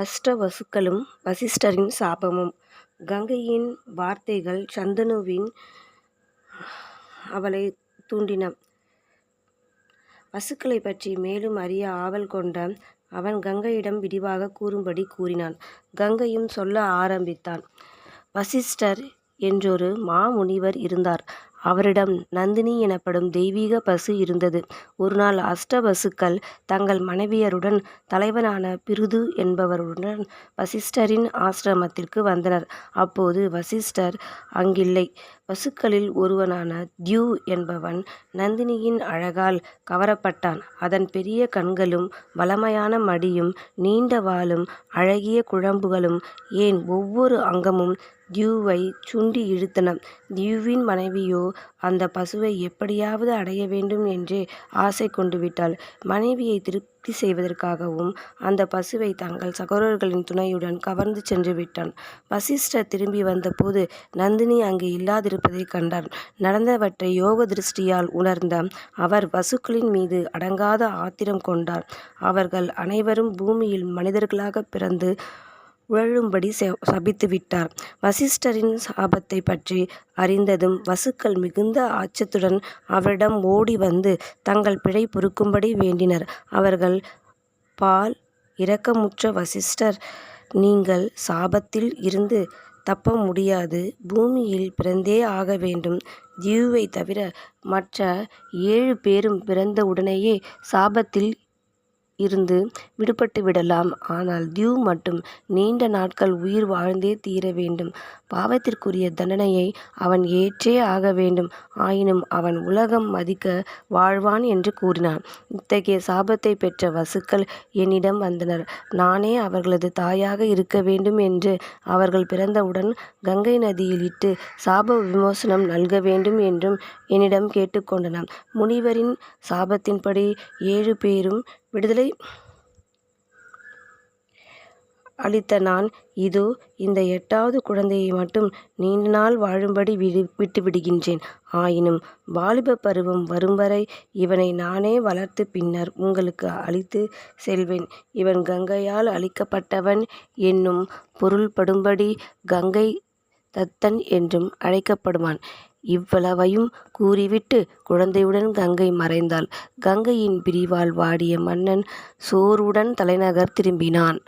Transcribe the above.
அஷ்டவசுக்களும் வசிஷ்டரின் சாபமும்! கங்கையின் வார்த்தைகள் சந்தனுவின் அவளை தூண்டின. வசுக்களைப் பற்றி மேலும் அறிய ஆவல் கொண்ட அவன் கங்கையிடம் விரிவாக கூறும்படி கூறினான். கங்கையும் சொல்ல ஆரம்பித்தான் வசிஷ்டர் என்றொரு மாமுனிவர் இருந்தார். அவரிடம் நந்தினி எனப்படும் தெய்வீக பசு இருந்தது. ஒருநாள் அஷ்டவசுக்கள் தங்கள் மனைவியருடன் தலைவனான பிருது என்பவருடன் வசிஷ்டரின் ஆசிரமத்திற்கு வந்தனர். அப்போது வசிஷ்டர் அங்கில்லை. வசுக்களில் ஒருவனான தியூ என்பவன் நந்தினியின் அழகால் கவரப்பட்டான். அதன் பெரிய கண்களும் வளமையான மடியும் நீண்ட வாளும் அழகிய குழம்புகளும் ஏன் ஒவ்வொரு அங்கமும் தியூவை சுண்டி இழுத்தன. தியூவின் மனைவியோ அந்த பசுவை எப்படியாவது அடைய வேண்டும் என்றே ஆசை கொண்டுவிட்டாள். மனைவியை திருப்தி செய்வதற்காகவும் அந்த பசுவை தங்கள் சகோதரர்களின் துணையுடன் கவர்ந்து சென்று விட்டான் வசிஷ்டர் திரும்பி வந்தபோது நந்தினி அங்கு இல்லாதிருப்பதை கண்டார். நடந்தவற்றை யோக திருஷ்டியால் உணர்ந்த அவர் பசுக்களின் மீது அடங்காத ஆத்திரம் கொண்டார். அவர்கள் அனைவரும் பூமியில் மனிதர்களாக பிறந்து உழலும்படி சபித்துவிட்டார். வசிஷ்டரின் சாபத்தைப் பற்றி அறிந்ததும் வசுக்கள் மிகுந்த ஆச்சத்துடன் அவரிடம் ஓடி வந்து தங்கள் பிழை பொறுக்கும்படி வேண்டினர். அவர்கள் பால் இரக்கமுற்ற வசிஷ்டர் நீங்கள் சாபத்தில் இருந்து தப்ப முடியாது. பூமியில் பிறந்தே ஆக வேண்டும். த்யுவைத் தவிர மற்ற ஏழு பேரும் பிறந்த உடனேயே சாபத்தில் இருந்து விடுபட்டு விடலாம் ஆனால் தியூ மட்டும் நீண்ட நாட்கள் உயிர் வாழ்ந்தே தீர வேண்டும். பாவத்திற்குரிய தண்டனையை அவன் ஏற்றே ஆக வேண்டும். ஆயினும் அவன் உலகம் மதிக்க வாழ்வான் என்று கூறினான். இத்தகைய சாபத்தைப் பெற்ற வசுக்கள் என்னிடம் வந்தனர். நானே அவர்களது தாயாக இருக்க வேண்டும் என்று அவர்கள் பிறந்தவுடன் கங்கை நதியில் இட்டு சாப விமோசனம் நல்க வேண்டும் என்றும் என்னிடம் கேட்டுக்கொண்டனர் முனிவரின் சாபத்தின்படி ஏழு பேரும் விடுதலை அளித்த நான் இதோ இந்த எட்டாவது குழந்தையை மட்டும் நீண்ட நாள் வாழும்படி விடு விட்டுவிடுகின்றேன். ஆயினும் வாலிப பருவம் வரும் வரை இவனை நானே வளர்த்து பின்னர் உங்களுக்கு அழித்து செல்வேன். இவன் கங்கையால் அழிக்கப்பட்டவன் என்னும் பொருள்படும்படி கங்கை தத்தன் என்றும் அழைக்கப்படுவான். இவ்வளவையும் கூறிவிட்டு குழந்தையுடன் கங்கை மறைந்தாள். கங்கையின் பிரிவால் வாடிய மன்னன் சோர்வுடன் தலைநகர் திரும்பினான்.